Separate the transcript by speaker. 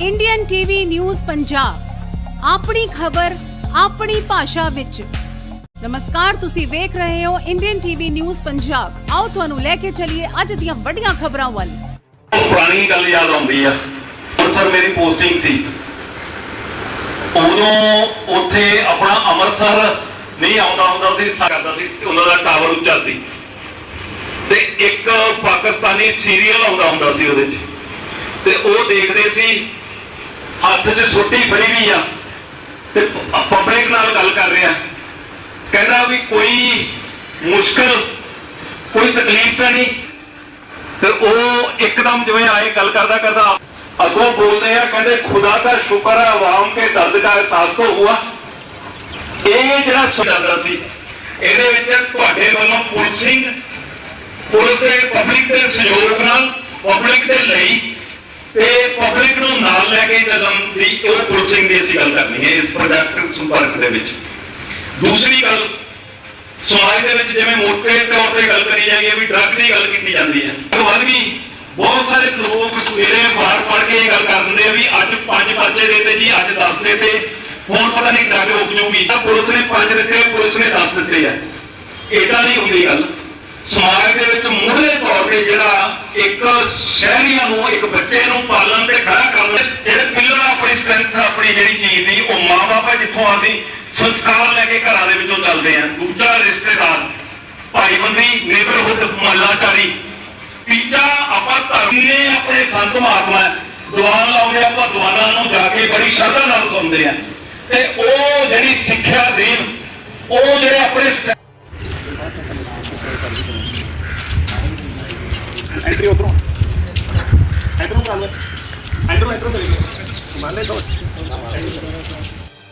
Speaker 1: Indian TV news Punjab ਆਪਣੀ ਖਬਰ, ਆਪਣੀ ਭਾਸ਼ਾ ਵਿੱਚ। ਨਮਸਕਾਰ, ਤੁਸੀਂ ਵੇਖ ਰਹੇ ਹੋ ਇੰਡੀਅਨ ਟੀਵੀ ਨਿਊਜ਼ ਪੰਜਾਬ ਆਓ ਤੁਹਾਨੂੰ ਲੈ ਕੇ ਚੱਲੀਏ ਅੱਜ ਦੀਆਂ ਵੱਡੀਆਂ ਖਬਰਾਂ ਵੱਲ।
Speaker 2: ਪੁਰਾਣੀ ਗੱਲ ਯਾਦ ਆਉਂਦੀ ਆ। ਅੰਮ੍ਰਿਤਸਰ ਮੇਰੀ ਪੋਸਟਿੰਗ ਸੀ। ਉਦੋਂ ਉੱਥੇ ਆਪਣਾ ਅੰਮ੍ਰਿਤਸਰ ਨਹੀਂ ਆਉਂਦਾ ਹੁੰਦਾ ਸੀ ਕਰਦਾ ਸੀ ਉਹਨਾਂ ਦਾ ਟਾਵਰ ਉੱਚਾ ਸੀ। ਤੇ ਇੱਕ ਪਾਕਿਸਤਾਨੀ ਸੀਰੀਅਲ ਆਉਂਦਾ ਹੁੰਦਾ ਸੀ ਉਹਦੇ 'ਚ। ਤੇ ਉਹ ਦੇਖਦੇ ਸੀ ਹੱਥ 'ਚ ਸੋਟੀ ਫੜੀ ਵੀ ਆ। ਤੇ ਪਬਲਿਕ ਨਾਲ ਗੱਲ ਕਰ ਰਿਹਾ ਕਹਿੰਦਾ ਵੀ ਕੋਈ ਮੁਸ਼ਕਲ, ਕੋਈ ਤਕਲੀਫ ਤਾਂ ਨਹੀਂ। ਤੇ ਉਹ ਇੱਕਦਮ ਜਿਵੇਂ ਆਏ, ਗੱਲ ਕਰਦਾ ਕਰਦਾ ਅੱਗੋਂ ਬੋਲਦੇ ਆ, ਕਹਿੰਦੇ, ਖੁਦਾ ਦਾ ਸ਼ੁਕਰ ਹੈ ਆਵਾਮ ਕੇ ਦਰਦ ਦਾ ਅਹਿਸਾਸ ਤੋਂ ਹੁਆ ਇਹ ਜਿਹੜਾ ਚੱਲਦਾ ਸੀ, ਇਹਦੇ ਵਿੱਚ ਤੁਹਾਡੇ ਵੱਲੋਂ ਪੁਲਿਸਿੰਗ, ਪੁਲਿਸ ਦੇ ਪਬਲਿਕ ਦੇ ਸਹਿਯੋਗ ਨਾਲ ਪਬਲਿਕ ਦੇ ਲਈ ਤੇ ਪਬਲਿਕ ਨੂੰ ਨਾਲ ਲੈ ਕੇ ਚੱਲਣ ਦੀ ਉਹ ਪੁਲਿਸਿੰਗ ਦੀ ਅਸੀਂ ਗੱਲ ਕਰਨੀ ਹੈ, ਇਸ ਪ੍ਰੋਜੈਕਟ ਸੰਪਰਕ ਦੇ ਵਿੱਚ। ਦੂਸਰੀ ਗੱਲ, ਸਮਾਜ ਦੇ ਵਿੱਚ ਜਿਵੇਂ ਮੋਟੇ ਤੌਰ ਤੇ ਗੱਲ ਕਰੀ ਜਾਂਦੀ ਹੈ ਵੀ ਡਰੱਗ ਦੀ ਗੱਲ ਕੀਤੀ ਜਾਂਦੀ ਹੈ। ਬਾਅਦ ਵੀ ਬਹੁਤ ਸਾਰੇ ਲੋਕ ਸਵੇਰੇ ਬਾਹਰ ਪੜ ਕੇ ਇਹ ਗੱਲ ਕਰ ਦਿੰਦੇ ਆ ਵੀ ਅੱਜ ਪੰਜ ਪਰਚੇ ਦੇਤੇ ਜੀ, ਅੱਜ 10 ਦੇਤੇ। ਹੁਣ ਪਤਾ ਨਹੀਂ ਡਰੱਗ ਰੁਕ ਜੂਗੀ ਤਾਂ ਪੁਲਿਸ ਨੇ ਪੰਜ ਦਿੱਤੇ, ਪੁਲਿਸ ਨੇ 10 ਦਿੱਤੇ ਆ। ਏਦਾਂ ਨਹੀਂ ਹੁੰਦੀ ਗੱਲ। ਸਮਾਜ ਦੇ ਵਿੱਚ ਮੁੱਢਲੇ ਤੌਰ ਤੇ ਜਿਹੜਾ ਇੱਕ ਸ਼ਹਿਰੀਆਂ ਨੂੰ, ਇੱਕ ਬੱਚੇ ਨੂੰ ਪਾਲਣ ਤੇ ਖੜਾ ਕਰਨ ਦੇ ਜਿਹੜੇ ਪਿੱਲਰ ਆਪਣੀ ਸਟਰੈਂਥ ਆਪਣੀ ਜਿਹੜੀ ਚੀਜ਼ ਦੀ ਉਹ ਮਾਂ-ਬਾਪ ਜਿੱਥੋਂ ਆਦੀ ਸੰਸਕਾਰ ਲੈ ਕੇ ਘਰਾਂ ਦੇ ਵਿੱਚੋਂ ਚੱਲਦੇ ਆ। ਦੂਜਾ ਰਿਸ਼ਤੇਦਾਰ ਭਾਈਬੰਦੀ ਨੇਬਰਹੁੱਡ ਮਹੱਲਾਚਾਰੀ। ਤੀਜਾ, ਆਪਾਂ ਧਰਮ ਨੇ ਆਪਣੇ ਸੰਤ ਮਹਾਤਮਾ ਦੀਵਾਨ ਲਾਉਂਦੇ ਆਪਾਂ ਦੀਵਾਨਾਂ ਨੂੰ ਜਾ ਕੇ ਬੜੀ ਸ਼ਰਧਾ ਨਾਲ ਸੁਣਦੇ ਆ। ਤੇ ਉਹ ਜਿਹੜੀ ਸਿੱਖਿਆ ਦੇਣ, ਉਹ ਜਿਹੜੇ ਆਪਣੇ
Speaker 3: ਐਂਟਰੀ ਉਧਰੋਂ। ਇਧਰੋਂ ਕਰ ਲੈ। ਇਧਰੋਂ ਇਧਰੋਂ ਚਲੀ ਮੰਨ ਲੈ ਦੋ।